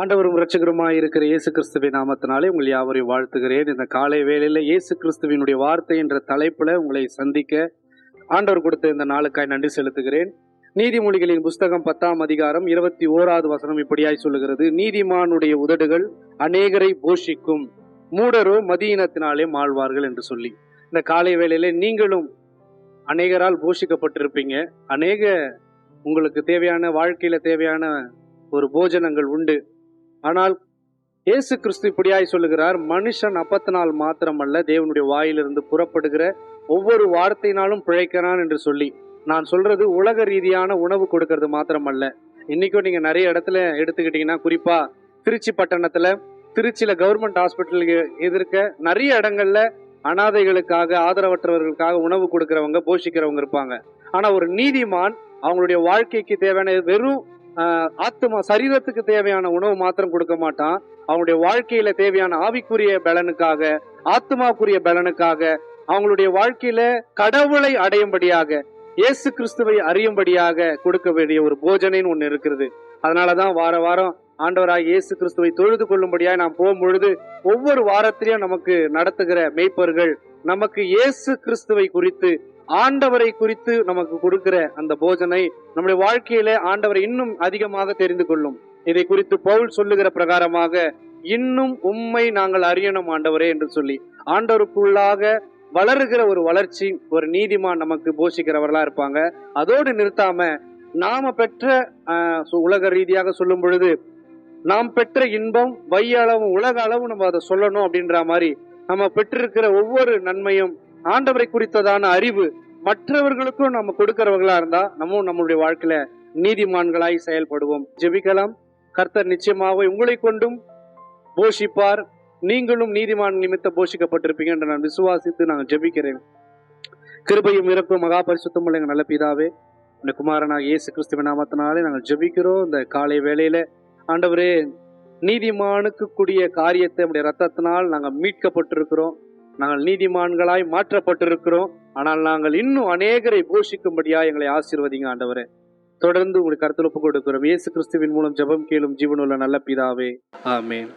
ஆண்டவரும் இரட்சகருமாய் இருக்கிற இயேசு கிறிஸ்துவின் நாமத்தினாலே உங்கள் யாவரையும் வாழ்த்துகிறேன். இந்த காலை வேளையில் இயேசு கிறிஸ்துவினுடைய வார்த்தை என்ற தலைப்புல உங்களை சந்திக்க ஆண்டவர் கொடுத்த இந்த நாளுக்காய் நன்றி செலுத்துகிறேன். நீதிமொழிகளின் புஸ்தகம் பத்தாம் அதிகாரம் இருபத்தி ஓராவது வசனம் இப்படியாய் சொல்லுகிறது. நீதிமானுடைய உதடுகள் அநேகரை போஷிக்கும் மூடரோ மதியினத்தினாலே மாழ்வார்கள் என்று சொல்லி. இந்த காலை வேளையில நீங்களும் அநேகரால் போஷிக்கப்பட்டிருப்பீங்க. அநேக உங்களுக்கு தேவையான வாழ்க்கையில தேவையான ஒரு போஜனங்கள் உண்டு. ஆனால் இயேசு கிறிஸ்து இப்படியாய் சொல்லுகிறார் மனுஷன் அப்பத்தினால் மாத்திரமல்ல தேவனுடைய வாயிலிருந்து புறப்படுகிற ஒவ்வொரு வார்த்தையினாலும் பிழைக்கிறான் என்று சொல்லி. நான் சொல்றது உலக ரீதியான உணவு கொடுக்கறது மாத்திரமல்ல. இன்னைக்கும் நீங்க நிறைய இடத்துல எடுத்துக்கிட்டீங்கன்னா குறிப்பா திருச்சி பட்டணத்துல திருச்சியில கவர்மெண்ட் ஹாஸ்பிட்டலுக்கு எதிர்க்க நிறைய இடங்கள்ல அனாதைகளுக்காக ஆதரவற்றவர்களுக்காக உணவு கொடுக்கறவங்க போஷிக்கிறவங்க இருப்பாங்க. ஆனா ஒரு நீதிமான் அவங்களுடைய வாழ்க்கைக்கு தேவையான வெறும் ஆத்மா ஆத்துமா சரீரத்துக்கு தேவையான உணவு மாத்திரம் கொடுக்க மாட்டான். அவங்களுடைய வாழ்க்கையில தேவையான ஆவிக்குரிய பலனுக்காக ஆத்மாக்குரிய பலனுக்காக அவங்களுடைய வாழ்க்கையில கடவுளை அடையும்படியாக இயேசு கிறிஸ்துவை அறியும்படியாக கொடுக்க வேண்டிய ஒரு போஜனைன்னு ஒண்ணு இருக்கிறது அதனாலதான் வார வாரம் ஆண்டவராக இயேசு கிறிஸ்துவை தொழுது கொள்ளும்படியாக நாம் போகும் பொழுது ஒவ்வொரு வாரத்திலையும் நமக்கு நடத்துகிற மெய்ப்பர்கள் நமக்கு இயேசு கிறிஸ்துவை குறித்து ஆண்டவரை குறித்து நமக்கு கொடுக்கிற அந்த போஜனை நம்முடைய வாழ்க்கையில ஆண்டவரை இன்னும் அதிகமாக தெரிந்து கொள்ளும். இதை குறித்து பவுல் சொல்லுகிற பிரகாரமாக இன்னும் உண்மை நாங்கள் அறியணும் ஆண்டவரே என்று சொல்லி ஆண்டவருக்குள்ளாக வளருகிற ஒரு வளர்ச்சி ஒரு நீதிமான் நமக்கு போஷிக்கிறவர்களா இருப்பாங்க. அதோடு நிறுத்தாம நாம பெற்ற சு- உலக ரீதியாக சொல்லும் பொழுது நாம் பெற்ற இன்பம் வைய அளவும் உலக அளவும் நம்ம அதை சொல்லணும் அப்படின்ற மாதிரி நம்ம பெற்றிருக்கிற ஒவ்வொரு நன்மையும் ஆண்டவரை குறித்ததான அறிவு மற்றவர்களுக்கும் நம்ம கொடுக்கறவங்களா இருந்தா நம்ம நம்மளுடைய வாழ்க்கையில நீதிமான்களாய் செயல்படுவோம். ஜெபிக்கலாம். கர்த்தர் நிச்சயமாக உங்களை கொண்டும் போஷிப்பார். நீங்களும் நீதிமான் நிமித்த போஷிக்கப்பட்டிருப்பீங்க என்று நான் விசுவாசித்து நான் ஜெபிக்கிறேன். கிருபையும் இறப்பும் மகா பரிசுத்தமுள்ள எங்கள் நல்ல பிதாவே இந்த குமாரனாக இயேசு கிறிஸ்துவ நாமத்தினாலே நாங்கள் ஜெபிக்கிறோம். இந்த காலை வேளையில ஆண்டவரே நீதிமானுக்கு கூடிய காரியத்தை நம்முடைய ரத்தத்தினால் நாங்கள் மீட்கப்பட்டிருக்கிறோம். நாங்கள் நீதிமான்களாய் மாற்றப்பட்டிருக்கிறோம். ஆனால் நாங்கள் இன்னும் அநேகரை போஷிக்கும்படியா எங்களை ஆசீர்வதிங்க ஆண்டவரே. தொடர்ந்து உங்களுக்கு கருத்துல ஒப்பு கொடுக்கிறோம் இயேசு கிறிஸ்துவின் மூலம் ஜெபம் கேளும் ஜீவனுள்ள நல்ல பிதாவே. ஆமேன்.